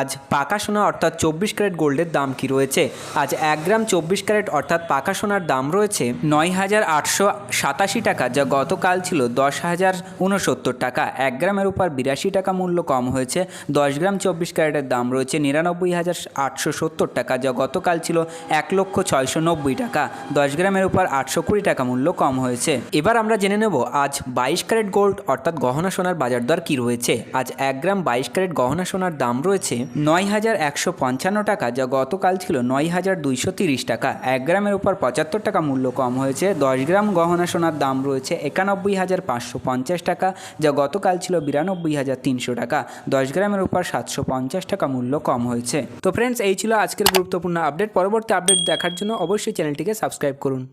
আজ পাকা সোনা অর্থাৎ চব্বিশ ক্যারেট গোল্ডের দাম কি রয়েছে? আজ এক গ্রাম চব্বিশ ক্যারেট অর্থাৎ পাকা সোনার দাম রয়েছে নয় হাজার আটশো সাতাশি টাকা, যা গতকাল ছিল দশ হাজার উনসত্তর টাকা। এক গ্রামের উপর বিরাশি টাকা মূল্য কম হয়েছে, দশ গ্রাম চব্বিশ ক্যারেটের দাম রয়েছে নিরানব্বই হাজার আটশো সত্তর টাকা, যা গতকাল ছিল এক লক্ষ ছয়শো নব্বই টাকা। দশ গ্রামের উপর আটশো কুড়ি টাকা মূল্য কম হয়েছে। এবার আমরা জেনে নেব, আজ বাইশ ক্যারেট গোল্ড অর্থাৎ গহনা সোনার বাজার দর কী রয়েছে? আজ এক গ্রাম বাইশ ক্যারেট গহনা সোনার দাম রয়েছে নয় হাজার একশো পঞ্চান্ন টাকা, যা গতকাল ছিল নয় হাজার দুইশো তিরিশ টাকা। এক গ্রামের উপর পঁচাত্তর টাকা মূল্য কম হয়েছে। দশ গ্রাম গহনা সোনার দাম রয়েছে একানব্বই হাজার পাঁচশো পঞ্চাশ টাকা, যা গতকাল ছিল বিরানব্বই হাজার তিনশো টাকা। দশ গ্রামের উপর সাতশো পঞ্চাশ টাকা মূল্য কম হয়েছে। তো ফ্রেন্ডস এই ছিল আজকের গুরুত্বপূর্ণ আপডেট পরবর্তী আপডেট দেখার জন্য অবশ্যই চ্যানেলটিকে সাবস্ক্রাইব করুন।